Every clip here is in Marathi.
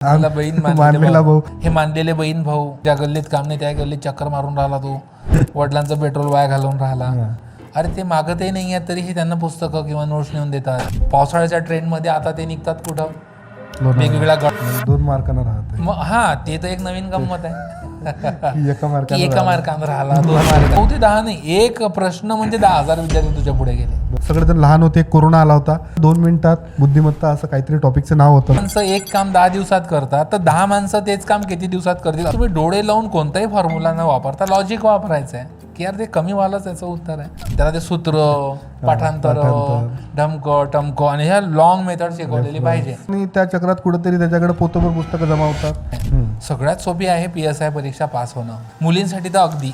बहीण मानलेले भाऊ. हे मानलेले बहीण भाऊ. ज्या गल्लीत काम नाही त्या गल्लीत चक्कर मारून राहिला तो. वडिलांचं पेट्रोल वाया घालून राहिला. अरे ते मागतही नाही आहेत तरीही त्यांना पुस्तकं किंवा नोट्स नेऊन देतात. पावसाळ्याच्या ट्रेनमध्ये आता ते निघतात कुठं. वेगवेगळ्या गट दोन मार्कानं राहते मग हा ते तर एक नवीन गंमत आहे. एका मार्कानं राहिला. दोन मार्क ते दहा नाही एक प्रश्न म्हणजे दहा हजार विद्यार्थी तुझ्या पुढे गेले. सगळेजण लहान होते कोरोना आला होता. दोन मिनिटात बुद्धिमत्ता असं काहीतरी टॉपिकचं नाव होतं. माणसं एक काम दहा दिवसात करतात तर दहा माणसं तेच काम किती दिवसात करतील? तुम्ही डोळे लावून कोणताही फॉर्म्युला न वापरता लॉजिक वापरायचं आहे की यार ते कमी वालाच याचं उत्तर आहे. त्याला ते सूत्र पाठांतर. ढमक टमक आणि ह्या लॉंग मेथड शिकवलेली पाहिजे. आणि त्या चक्रात कुठेतरी त्याच्याकडे पोतभर पुस्तकं जमा होतात. सगळ्यात सोपी आहे पी एस आय परीक्षा पास होणं. मुलींसाठी तर अगदी.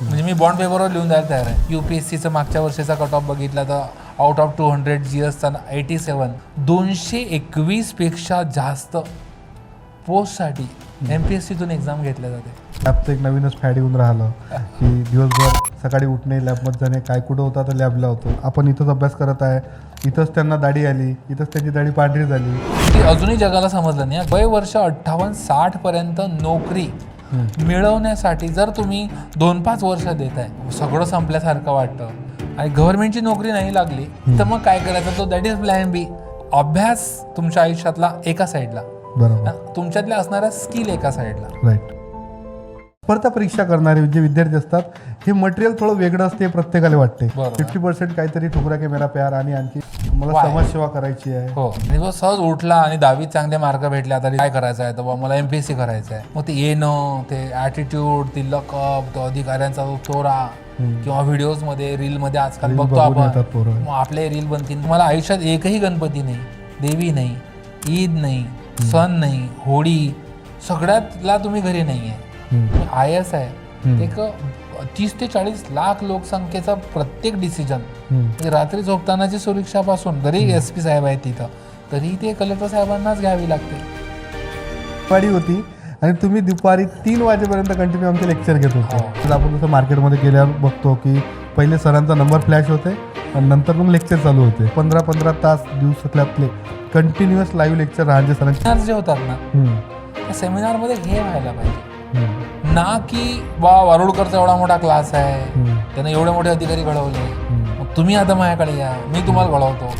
म्हणजे मी बॉन्ड पेपरवर लिहून द्यायला तयार आहे. युपीएससीचा मागच्या वर्षीचा कट ऑफ बघितला तर out of two hundred G एसचा eighty seven दोनशे एकवीसपेक्षा जास्त पोस्टसाठी एम पी एस सीतून एक्झाम घेतल्या जाते. लॅबचं एक नवीनच फॅड येऊन राहिलं की दिवसभर सकाळी उठणे लॅबमध्ये जाणे काय कुठं होता तर लॅबला होतो. आपण इथंच अभ्यास करत आहे. इथंच त्यांना दाढी आली इथंच त्यांची दाढी पांढरी झाली. की अजूनही जगाला समजलं नाही. वय वर्ष अठ्ठावन्न साठ पर्यंत नोकरी मिळवण्यासाठी जर तुम्ही दोन पाच वर्ष देत आहे सगळं संपल्यासारखं वाटतं आणि गव्हर्नमेंटची नोकरी नाही लागली तर मग काय करायचं? तो दॅट इज प्लॅन बी अभ्यास तुमच्या आयुष्यातला एका साईडला बरोबर. तुमच्यातल्या असणाऱ्या स्किल एका साईडला राईट स्पर्धा परीक्षा करणारे जे विद्यार्थी असतात हे मटेरियल थोडं वेगळं असते हे प्रत्येकाला वाटते. फिफ्टी पर्सेंट काहीतरी ठुकरा के मेरा प्यार आणि आणखी मला? समाजसेवा करायची आहे. हो. आणि तो सहज उठला आणि दहावीत चांगले मार्क भेटले आता काय करायचं आहे? तर मला एमपीएससी करायचं आहे. मग ते येणं ते ॲटिट्यूड ती लकअप तो अधिकाऱ्यांचा तो चोरा किंवा व्हिडिओजमध्ये रील मध्ये आजकाल बघतो आपण. आपले रील बनतील तुम्हाला आयुष्यात एकही गणपती नाही. देवी नाही. ईद नाही. सण नाही. होळी. सगळ्यातला तुम्ही घरी नाही आहे. आय एस आहे एक तीस ते चाळीस लाख लोकसंख्येचा प्रत्येक डिसिजन. म्हणजे रात्री झोपतानाची सुरक्षापासून जरी एस पी साहेब आहेत तिथं तरी ते कलेक्टर साहेबांनाच घ्यावी लागते दुपारी होती आणि तुम्ही दुपारी तीन वाजेपर्यंत कंटिन्यू आमचे लेक्चर घेत होते हो. आपण जसं मार्केटमध्ये गेल्यावर बघतो की पहिले सरांचा नंबर फ्लॅश होते आणि नंतर मग लेक्चर चालू होते पंधरा पंधरा तास दिवसातले कंटिन्युअस लाईव्ह लेक्चर राहायचे सरांचे जे होतात ना. त्या सेमिनारमध्ये हे व्हायला पाहिजे. ना की बा वारुडकरचा एवढा मोठा क्लास आहे. त्यानं एवढे मोठे अधिकारी घडवले. मग तुम्ही आता माझ्याकडे या. मी तुम्हाला घडवतो.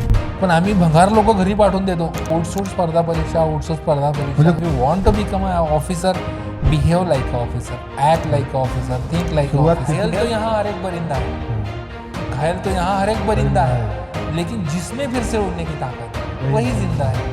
पण आम्ही भंगार लोक घरी पाठवून देतो. उठसूट स्पर्धा परीक्षा उठसूट स्पर्धा परीक्षा. You want to become a officer behave like a officer act like a officer think शुरुआत घायल तो यहाँ हर एक परिंदा है. घायल तो यहाँ हर एक परिंदा है. लेकिन जिसमें फिर से उड़ने की ताकत वही जिंदा है.